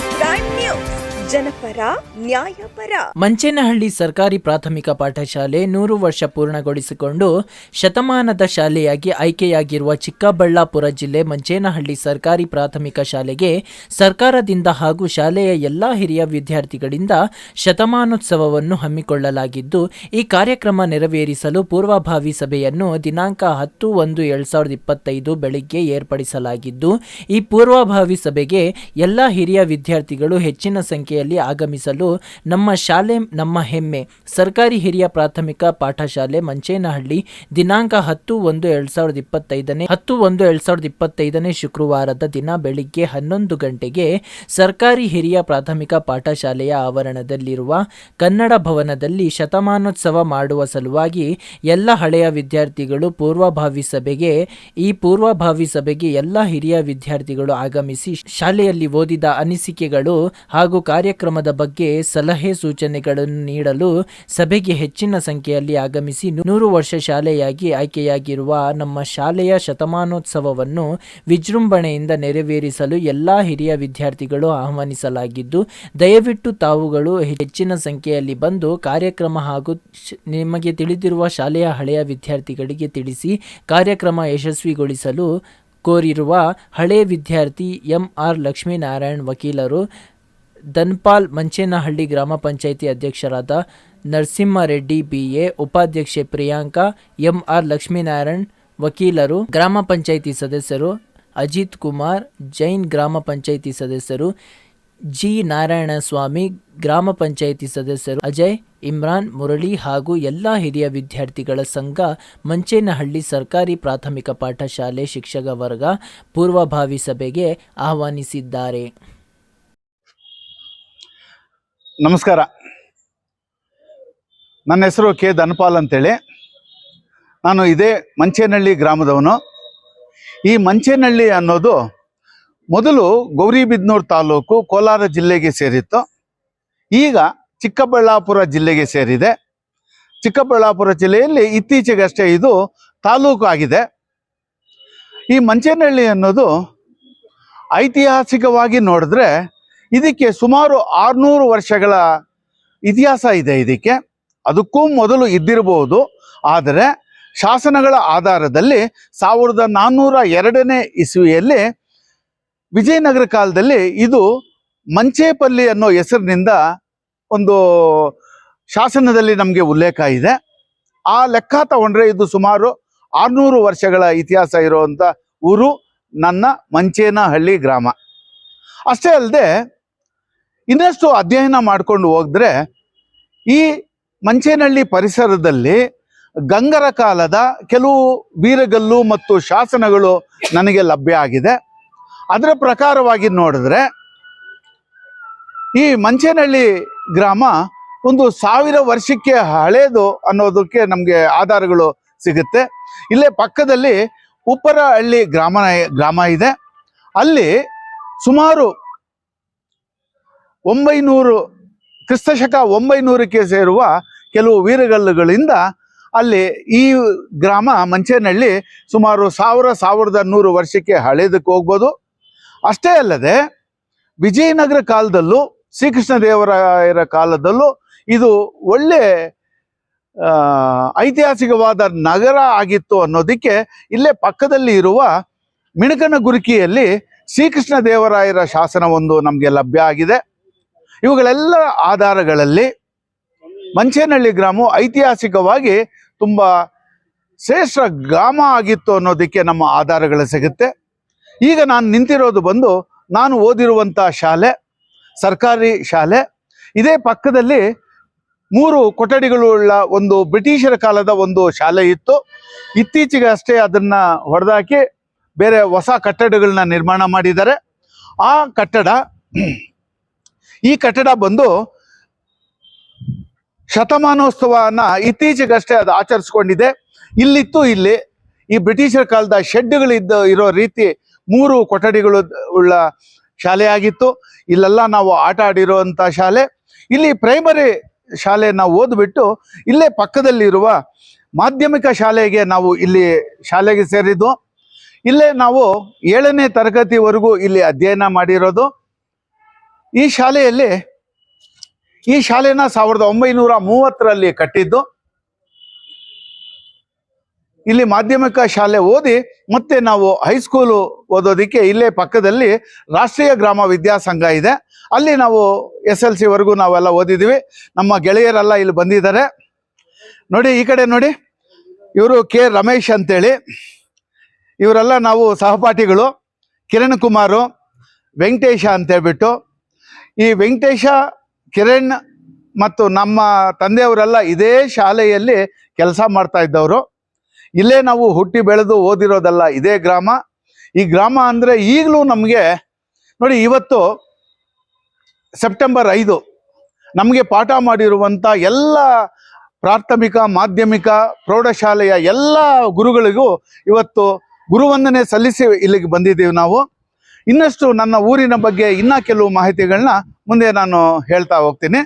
Time ನ್ಯಾಯಪರ. Manchenahalli ಸರ್ಕಾರಿ ಪ್ರಾಥಮಿಕ ಪಾಠಶಾಲೆ ನೂರು ವರ್ಷ ಪೂರ್ಣಗೊಳಿಸಿಕೊಂಡು ಶತಮಾನದ ಶಾಲೆಯಾಗಿ ಆಯ್ಕೆಯಾಗಿರುವ ಚಿಕ್ಕಬಳ್ಳಾಪುರ ಜಿಲ್ಲೆ ಮಂಚೇನಹಳ್ಳಿ ಸರ್ಕಾರಿ ಪ್ರಾಥಮಿಕ ಶಾಲೆಗೆ ಸರ್ಕಾರದಿಂದ ಹಾಗೂ ಶಾಲೆಯ ಎಲ್ಲ ಹಿರಿಯ ವಿದ್ಯಾರ್ಥಿಗಳಿಂದ ಶತಮಾನೋತ್ಸವವನ್ನು ಹಮ್ಮಿಕೊಳ್ಳಲಾಗಿದ್ದು, ಈ ಕಾರ್ಯಕ್ರಮ ನೆರವೇರಿಸಲು ಪೂರ್ವಭಾವಿ ಸಭೆಯನ್ನು ದಿನಾಂಕ ಹತ್ತು ಒಂದು ಎರಡ್ ಸಾವಿರದ ಇಪ್ಪತ್ತೈದು ಬೆಳಿಗ್ಗೆ ಏರ್ಪಡಿಸಲಾಗಿದ್ದು, ಈ ಪೂರ್ವಭಾವಿ ಸಭೆಗೆ ಎಲ್ಲ ಹಿರಿಯ ವಿದ್ಯಾರ್ಥಿಗಳು ಹೆಚ್ಚಿನ ಸಂಖ್ಯೆಯಲ್ಲಿ ಆಗಮಿಸಲು ನಮ್ಮ ಶಾಲೆ, ನಮ್ಮ ಹೆಮ್ಮೆ. ಸರ್ಕಾರಿ ಹಿರಿಯ ಪ್ರಾಥಮಿಕ ಪಾಠಶಾಲೆ ಮಂಚೇನಹಳ್ಳಿ, ದಿನಾಂಕ ಹತ್ತು ಒಂದು ಎರಡು ಸಾವಿರದ ಇಪ್ಪತ್ತೈದನೇ ಹತ್ತು ಒಂದು ಎರಡ್ ಸಾವಿರದ ಇಪ್ಪತ್ತೈದನೇ ಶುಕ್ರವಾರದ ದಿನ ಬೆಳಿಗ್ಗೆ ಹನ್ನೊಂದು ಗಂಟೆಗೆ ಸರ್ಕಾರಿ ಹಿರಿಯ ಪ್ರಾಥಮಿಕ ಪಾಠಶಾಲೆಯ ಆವರಣದಲ್ಲಿರುವ ಕನ್ನಡ ಭವನದಲ್ಲಿ ಶತಮಾನೋತ್ಸವ ಮಾಡುವ ಸಲುವಾಗಿ ಎಲ್ಲ ಹಳೆಯ ವಿದ್ಯಾರ್ಥಿಗಳು ಪೂರ್ವಭಾವಿ ಸಭೆಗೆ, ಈ ಪೂರ್ವಭಾವಿ ಸಭೆಗೆ ಎಲ್ಲ ಹಿರಿಯ ವಿದ್ಯಾರ್ಥಿಗಳು ಆಗಮಿಸಿ ಶಾಲೆಯಲ್ಲಿ ಓದಿದ ಅನಿಸಿಕೆಗಳು ಹಾಗೂ ಕಾರ್ಯಕ್ರಮದ ಬಗ್ಗೆ ಸಲಹೆ ಸೂಚನೆಗಳನ್ನು ನೀಡಲು ಸಭೆಗೆ ಹೆಚ್ಚಿನ ಸಂಖ್ಯೆಯಲ್ಲಿ ಆಗಮಿಸಿ ನೂರು ವರ್ಷ ಶಾಲೆಯಾಗಿ ಆಯ್ಕೆಯಾಗಿರುವ ನಮ್ಮ ಶಾಲೆಯ ಶತಮಾನೋತ್ಸವವನ್ನು ವಿಜೃಂಭಣೆಯಿಂದ ನೆರವೇರಿಸಲು ಎಲ್ಲ ಹಿರಿಯ ವಿದ್ಯಾರ್ಥಿಗಳು ಆಹ್ವಾನಿಸಲಾಗಿದ್ದು, ದಯವಿಟ್ಟು ತಾವುಗಳು ಹೆಚ್ಚಿನ ಸಂಖ್ಯೆಯಲ್ಲಿ ಬಂದು ಕಾರ್ಯಕ್ರಮ ಹಾಗೂ ನಿಮಗೆ ತಿಳಿದಿರುವ ಶಾಲೆಯ ಹಳೆಯ ವಿದ್ಯಾರ್ಥಿಗಳಿಗೆ ತಿಳಿಸಿ ಕಾರ್ಯಕ್ರಮ ಯಶಸ್ವಿಗೊಳಿಸಲು ಕೋರಿರುವ ಹಳೆ ವಿದ್ಯಾರ್ಥಿ ಎಂ ಆರ್ ಲಕ್ಷ್ಮೀನಾರಾಯಣ್ ವಕೀಲರು ದನ್ಪಾಲ್ ಮಂಚೇನಹಳ್ಳಿ ಗ್ರಾಮ ಪಂಚಾಯಿತಿ ಅಧ್ಯಕ್ಷರಾದ ನರಸಿಂಹರೆಡ್ಡಿ ಬಿಎ, ಉಪಾಧ್ಯಕ್ಷೆ ಪ್ರಿಯಾಂಕಾ, ಎಂಆರ್ ಲಕ್ಷ್ಮೀನಾರಾಯಣ್, ವಕೀಲರು, ಗ್ರಾಮ ಪಂಚಾಯಿತಿ ಸದಸ್ಯರು ಅಜಿತ್ ಕುಮಾರ್, ಜೈನ್ ಗ್ರಾಮ ಪಂಚಾಯಿತಿ ಸದಸ್ಯರು ಜಿ ನಾರಾಯಣಸ್ವಾಮಿ, ಗ್ರಾಮ ಪಂಚಾಯಿತಿ ಸದಸ್ಯರು ಅಜಯ್, ಇಮ್ರಾನ್ ಮುರಳಿ ಹಾಗೂ ಎಲ್ಲ ಹಿರಿಯ ವಿದ್ಯಾರ್ಥಿಗಳ ಸಂಘ ಮಂಚೇನಹಳ್ಳಿ ಸರ್ಕಾರಿ ಪ್ರಾಥಮಿಕ ಪಾಠಶಾಲೆ ಶಿಕ್ಷಕ ವರ್ಗ ಪೂರ್ವಭಾವಿ ಸಭೆಗೆ ಆಹ್ವಾನಿಸಿದ್ದಾರೆ. ನಮಸ್ಕಾರ. ನನ್ನ ಹೆಸರು ಕೆ ಧನಪಾಲ್ ಅಂತೇಳಿ. ನಾನು ಇದೇ ಮಂಚೇನಹಳ್ಳಿ ಗ್ರಾಮದವನು. ಈ ಮಂಚೇನಹಳ್ಳಿ ಅನ್ನೋದು ಮೊದಲು ಗೌರಿಬಿದನೂರು ತಾಲೂಕು ಕೋಲಾರ ಜಿಲ್ಲೆಗೆ ಸೇರಿತ್ತು. ಈಗ ಚಿಕ್ಕಬಳ್ಳಾಪುರ ಜಿಲ್ಲೆಗೆ ಸೇರಿದೆ. ಚಿಕ್ಕಬಳ್ಳಾಪುರ ಜಿಲ್ಲೆಯಲ್ಲಿ ಇತ್ತೀಚೆಗಷ್ಟೇ ಇದು ತಾಲೂಕು ಆಗಿದೆ. ಈ ಮಂಚೇನಹಳ್ಳಿ ಅನ್ನೋದು ಐತಿಹಾಸಿಕವಾಗಿ ನೋಡಿದ್ರೆ ಇದಕ್ಕೆ ಸುಮಾರು ಆರುನೂರು ವರ್ಷಗಳ ಇತಿಹಾಸ ಇದೆ ಇದಕ್ಕೆ. ಅದಕ್ಕೂ ಮೊದಲು ಇದ್ದಿರಬಹುದು. ಆದರೆ ಶಾಸನಗಳ ಆಧಾರದಲ್ಲಿ ಸಾವಿರದ ನಾನ್ನೂರ ಎರಡನೇ ಇಸ್ವಿಯಲ್ಲಿ ವಿಜಯನಗರ ಕಾಲದಲ್ಲಿ ಇದು ಮಂಚೇಪಲ್ಲಿ ಅನ್ನೋ ಹೆಸರಿನಿಂದ ಒಂದು ಶಾಸನದಲ್ಲಿ ನಮಗೆ ಉಲ್ಲೇಖ ಇದೆ. ಆ ಲೆಕ್ಕ ತಗೊಂಡ್ರೆ ಇದು ಸುಮಾರು ಆರುನೂರು ವರ್ಷಗಳ ಇತಿಹಾಸ ಇರುವಂಥ ಊರು ನನ್ನ ಮಂಚೇನಹಳ್ಳಿ ಗ್ರಾಮ. ಅಷ್ಟೇ ಅಲ್ಲದೆ ಇನ್ನಷ್ಟು ಅಧ್ಯಯನ ಮಾಡ್ಕೊಂಡು ಹೋದ್ರೆ ಈ ಮಂಚೇನಹಳ್ಳಿ ಪರಿಸರದಲ್ಲಿ ಗಂಗರ ಕಾಲದ ಕೆಲವು ಬೀರಗಲ್ಲು ಮತ್ತು ಶಾಸನಗಳು ನನಗೆ ಲಭ್ಯ ಆಗಿದೆ. ಅದರ ಪ್ರಕಾರವಾಗಿ ನೋಡಿದ್ರೆ ಈ ಮಂಚೇನಹಳ್ಳಿ ಗ್ರಾಮ ಒಂದು ಸಾವಿರ ವರ್ಷಕ್ಕೆ ಹಳೇದು ಅನ್ನೋದಕ್ಕೆ ನಮಗೆ ಆಧಾರಗಳು ಸಿಗುತ್ತೆ. ಇಲ್ಲೇ ಪಕ್ಕದಲ್ಲಿ ಉಪ್ಪರಹಳ್ಳಿ ಗ್ರಾಮ ಗ್ರಾಮ ಇದೆ. ಅಲ್ಲಿ ಸುಮಾರು ಒಂಬೈನೂರು, ಕ್ರಿಸ್ತಶಕ ಒಂಬೈನೂರಕ್ಕೆ ಸೇರುವ ಕೆಲವು ವೀರಗಲ್ಲುಗಳಿಂದ ಅಲ್ಲಿ ಈ ಗ್ರಾಮ ಮಂಚೇನಹಳ್ಳಿ ಸುಮಾರು ಸಾವಿರ, ಸಾವಿರದ ನೂರು ವರ್ಷಕ್ಕೆ ಹಳೇದಕ್ಕೆ ಹೋಗ್ಬೋದು. ಅಷ್ಟೇ ಅಲ್ಲದೆ ವಿಜಯನಗರ ಕಾಲದಲ್ಲೂ, ಶ್ರೀಕೃಷ್ಣ ದೇವರಾಯರ ಕಾಲದಲ್ಲೂ ಇದು ಒಳ್ಳೆ ಐತಿಹಾಸಿಕವಾದ ನಗರ ಆಗಿತ್ತು ಅನ್ನೋದಕ್ಕೆ ಇಲ್ಲೇ ಪಕ್ಕದಲ್ಲಿ ಇರುವ ಮಿಣಕನ ಗುರುಕಿಯಲ್ಲಿ ಶ್ರೀಕೃಷ್ಣ ದೇವರಾಯರ ಒಂದು ನಮಗೆ ಲಭ್ಯ ಆಗಿದೆ. ಇವುಗಳೆಲ್ಲ ಆಧಾರಗಳಲ್ಲಿ ಮಂಚೇನಹಳ್ಳಿ ಗ್ರಾಮವು ಐತಿಹಾಸಿಕವಾಗಿ ತುಂಬ ಶ್ರೇಷ್ಠ ಗ್ರಾಮ ಆಗಿತ್ತು ಅನ್ನೋದಕ್ಕೆ ನಮ್ಮ ಆಧಾರಗಳು ಸಿಗುತ್ತೆ. ಈಗ ನಾನು ನಿಂತಿರೋದು ಬಂದು ನಾನು ಓದಿರುವಂಥ ಶಾಲೆ, ಸರ್ಕಾರಿ ಶಾಲೆ, ಇದೇ ಪಕ್ಕದಲ್ಲಿ ಮೂರು ಕೊಠಡಿಗಳುಳ್ಳ ಒಂದು ಬ್ರಿಟಿಷರ ಕಾಲದ ಒಂದು ಶಾಲೆ ಇತ್ತು. ಇತ್ತೀಚೆಗೆ ಅಷ್ಟೇ ಅದನ್ನ ಹೊಡೆದಾಕಿ ಬೇರೆ ಹೊಸ ಕಟ್ಟಡಗಳನ್ನ ನಿರ್ಮಾಣ ಮಾಡಿದ್ದಾರೆ. ಆ ಕಟ್ಟಡ ಈ ಕಟ್ಟಡ ಬಂದು ಶತಮಾನೋತ್ಸವನ ಇತ್ತೀಚೆಗಷ್ಟೇ ಅದು ಆಚರಿಸ್ಕೊಂಡಿದೆ. ಇಲ್ಲಿತ್ತು ಇಲ್ಲಿ. ಈ ಬ್ರಿಟಿಷರ ಕಾಲದ ಶೆಡ್ಗಳಿದ್ದ ಇರೋ ರೀತಿ ಮೂರು ಕೊಠಡಿಗಳು ಉಳ್ಳ ಶಾಲೆಯಾಗಿತ್ತು ಇಲ್ಲೆಲ್ಲ ನಾವು ಆಟ ಆಡಿರುವಂಥ ಶಾಲೆ. ಇಲ್ಲಿ ಪ್ರೈಮರಿ ಶಾಲೆ ನಾವು ಓದ್ಬಿಟ್ಟು ಇಲ್ಲೇ ಪಕ್ಕದಲ್ಲಿರುವ ಮಾಧ್ಯಮಿಕ ಶಾಲೆಗೆ ನಾವು ಇಲ್ಲಿ ಶಾಲೆಗೆ ಸೇರಿದ್ದು. ಇಲ್ಲೇ ನಾವು ಏಳನೇ ತರಗತಿವರೆಗೂ ಇಲ್ಲಿ ಅಧ್ಯಯನ ಮಾಡಿರೋದು. ಈ ಶಾಲೆಯಲ್ಲಿ ಈ ಶಾಲೆನ ಸಾವಿರದ ಒಂಬೈನೂರ ಮೂವತ್ತರಲ್ಲಿ ಕಟ್ಟಿದ್ದು ಇಲ್ಲಿ ಮಾಧ್ಯಮಿಕ ಶಾಲೆ ಓದಿ ಮತ್ತೆ ನಾವು ಹೈಸ್ಕೂಲು ಓದೋದಕ್ಕೆ ಇಲ್ಲೇ ಪಕ್ಕದಲ್ಲಿ ರಾಷ್ಟ್ರೀಯ ಗ್ರಾಮ ವಿದ್ಯಾಸಂಘ ಇದೆ. ಅಲ್ಲಿ ನಾವು ಎಸ್ ಎಲ್ ಸಿವರೆಗೂ ನಾವೆಲ್ಲ ಓದಿದ್ದೀವಿ. ನಮ್ಮ ಗೆಳೆಯರೆಲ್ಲ ಇಲ್ಲಿ ಬಂದಿದ್ದಾರೆ. ನೋಡಿ, ಈ ಕಡೆ ನೋಡಿ, ಇವರು ಕೆ ರಮೇಶ್ ಅಂತೇಳಿ. ಇವರೆಲ್ಲ ನಾವು ಸಹಪಾಠಿಗಳು ಕಿರಣ್ ಕುಮಾರು ವೆಂಕಟೇಶ ಅಂತೇಳ್ಬಿಟ್ಟು ಈ ವೆಂಕಟೇಶ, ಕಿರಣ್ ಮತ್ತು ನಮ್ಮ ತಂದೆಯವರೆಲ್ಲ ಇದೇ ಶಾಲೆಯಲ್ಲಿ ಕೆಲಸ ಮಾಡ್ತಾ ಇದ್ದವರು. ಇಲ್ಲೇ ನಾವು ಹುಟ್ಟಿ ಬೆಳೆದು ಓದಿರೋದಲ್ಲ ಇದೇ ಗ್ರಾಮ. ಈ ಗ್ರಾಮ ಅಂದರೆ ಈಗಲೂ ನಮಗೆ ನೋಡಿ ಇವತ್ತು ಸೆಪ್ಟೆಂಬರ್ ಐದು ನಮಗೆ ಪಾಠ ಮಾಡಿರುವಂಥ ಎಲ್ಲ ಪ್ರಾಥಮಿಕ, ಮಾಧ್ಯಮಿಕ, ಪ್ರೌಢಶಾಲೆಯ ಎಲ್ಲ ಗುರುಗಳಿಗೂ ಇವತ್ತು ಗುರುವಂದನೆ ಸಲ್ಲಿಸಿ ಇಲ್ಲಿಗೆ ಬಂದಿದ್ದೀವಿ ನಾವು. ಇನ್ನಷ್ಟು ನನ್ನ ಊರಿನ ಬಗ್ಗೆ ಇನ್ನ ಕೆಲವು ಮಾಹಿತಿಗಳನ್ನ ಮುಂದೆ ನಾನು ಹೇಳ್ತಾ ಹೋಗ್ತೀನಿ.